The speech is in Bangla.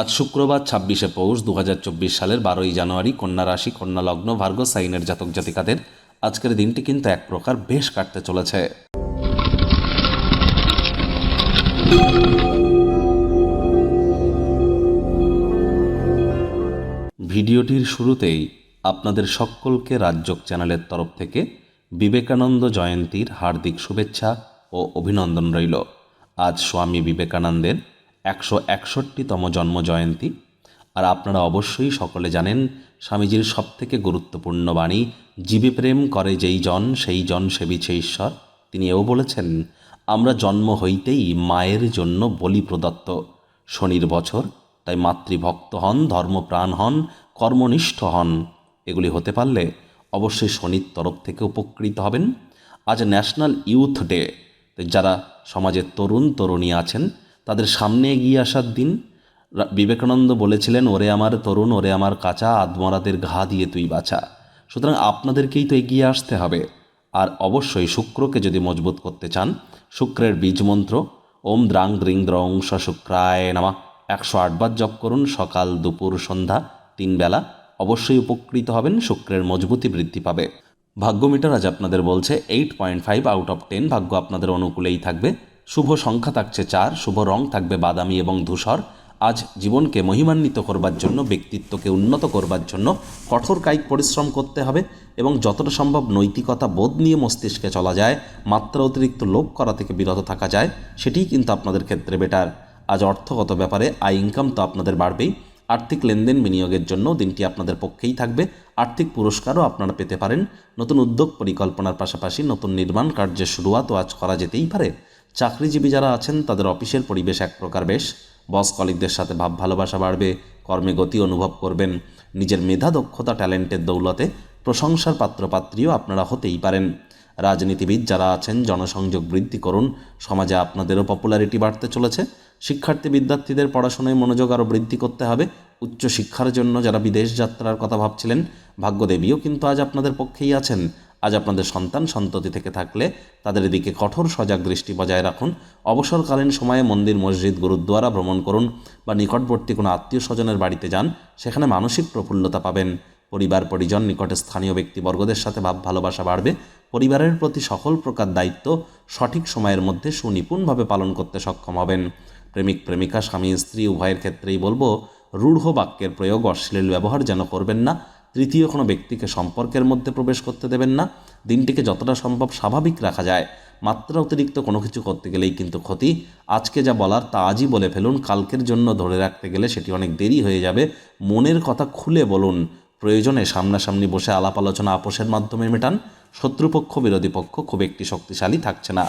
আজ শুক্রবার ছাব্বিশে পৌষ দু হাজার চব্বিশ সালের বারোই জানুয়ারি কন্যা রাশি, কন্যা লগ্ন, ভার্গ, সাইনের জাতক জাতিকাদের আজকের দিনটি কিন্তু এক প্রকার বেশ কাটতে চলেছে। ভিডিওটির শুরুতেই আপনাদের সকলকে রাজ্যক চ্যানেলের তরফ থেকে বিবেকানন্দ জয়ন্তীর হার্দিক শুভেচ্ছা ও অভিনন্দন রইল। আজ স্বামী বিবেকানন্দের একশো একষট্টিতম জন্ম জয়ন্তী আর আপনারা অবশ্যই সকলে জানেন, স্বামীজির সবথেকে গুরুত্বপূর্ণ বাণী, জীবে প্রেম করে যেই জন, সেই জন সেবিছে ঈশ্বর। তিনি এও বলেছেন, আমরা জন্ম হইতেই মায়ের জন্য বলি প্রদত্ত। শনির বছর, তাই মাতৃভক্ত হন, ধর্মপ্রাণ হন, কর্মনিষ্ঠ হন। এগুলি হতে পারলে অবশ্যই শনির তরফ থেকে উপকৃত হবেন। আজ ন্যাশনাল ইউথ ডে যারা সমাজের তরুণ, তরুণী আছেন তাদের সামনে এগিয়ে আসার দিন বিবেকানন্দ বলেছিলেন, ওরে আমার তরুণ, ওরে আমার কাঁচা আদমরাদের ঘা দিয়ে তুই বাঁচা সুতরাং আপনাদেরকেই তো এগিয়ে আসতে হবে। আর অবশ্যই শুক্রকে যদি মজবুত করতে চান, শুক্রের বীজ মন্ত্র, ওম দ্রাং দ্রিং দ্রং স শুক্রায় নামা। একশো আটবার জপ করুন, সকাল, দুপুর, সন্ধ্যা, তিন বেলা। অবশ্যই উপকৃত হবেন, শুক্রের মজবুতি বৃদ্ধি পাবে। ভাগ্য মিটার আজ আপনাদের বলছে, eight point five out of ten ভাগ্য আপনাদের অনুকূলেই থাকবে। শুভ সংখ্যা থাকছে চার, শুভ রং থাকবে বাদামি এবং ধূসর। আজ জীবনকে মহিমান্বিত করবার জন্য, ব্যক্তিত্বকে উন্নত করবার জন্য কঠোর কায়িক পরিশ্রম করতে হবে এবং যতটা সম্ভব নৈতিকতা বোধ নিয়ে মস্তিষ্কে চলা যায়, মাত্রা অতিরিক্ত লোভ করা থেকে বিরত থাকা যায়, সেটিই কিন্তু আপনাদের ক্ষেত্রে বেটার আজ অর্থগত ব্যাপারে, আয় ইনকাম তো আপনাদের বাড়বেই। আর্থিক লেনদেন বিনিয়োগের জন্য দিনটি আপনাদের পক্ষেই থাকবে। আর্থিক পুরস্কারও আপনারা পেতে পারেন। নতুন উদ্যোগ পরিকল্পনার পাশাপাশি নতুন নির্মাণ কার্যের শুরুয়াতও আজ করা যেতেই পারে। চাকরিজীবী যারা আছেন, তাদের অফিসের পরিবেশ এক প্রকার বেশ। বস কলিকদের সাথে ভাব ভালোবাসা বাড়বে, কর্মে গতি অনুভব করবেন। নিজের মেধা, দক্ষতা, ট্যালেন্টের দৌলতে প্রশংসার পাত্রপাত্রীও আপনারা হতেই পারেন। রাজনীতিবিদ যারা আছেন, জনসংযোগ বৃদ্ধি করুন। সমাজে আপনাদেরও পপুলারিটি বাড়তে চলেছে। শিক্ষার্থী বিদ্যার্থীদের পড়াশোনায় মনোযোগ আরও বৃদ্ধি করতে হবে। উচ্চ শিক্ষার জন্য যারা বিদেশ যাত্রার কথা ভাবছিলেন, ভাগ্যদেবীও কিন্তু আজ আপনাদের পক্ষেই আছেন। আজ আপনাদের সন্তান সন্ততি থেকে থাকলে তাদের দিকে কঠোর সজাগ দৃষ্টি বজায় রাখুন। অবসরকালীন সময়ে মন্দির, মসজিদ, গুরুদ্বারা ভ্রমণ করুন বা নিকটবর্তী কোনো আত্মীয় স্বজনের বাড়িতে যান, সেখানে মানসিক প্রফুল্লতা পাবেন। পরিবার, পরিজন, নিকটে স্থানীয় ব্যক্তিবর্গদের সাথে ভাব, ভালোবাসা বাড়বে। পরিবারের প্রতি সকল প্রকার দায়িত্ব সঠিক সময়ের মধ্যে সুনিপুণভাবে পালন করতে সক্ষম হবেন। প্রেমিক, প্রেমিকা, স্বামী, স্ত্রী, উভয়ের ক্ষেত্রেই বলব, রূঢ় বাক্যের প্রয়োগ অশ্লীল ব্যবহার যেন করবেন না। তৃতীয় কোনো ব্যক্তিকে সম্পর্কের মধ্যে প্রবেশ করতে দেবেন না। দিনটিকে যতটা সম্ভব স্বাভাবিক রাখা যায়। মাত্রা অতিরিক্ত কোনো কিছু করতে গেলেই কিন্তু ক্ষতি। আজকে যা বলার তা আজই বলে ফেলুন। কালকের জন্য ধরে রাখতে গেলে সেটি অনেক দেরি হয়ে যাবে। মনের কথা খুলে বলুন। প্রয়োজনে সামনাসামনি বসে আলাপ আলোচনা আপোষের মাধ্যমে মেটান। শত্রুপক্ষ, বিরোধী পক্ষ খুব একটি শক্তিশালী থাকছে না।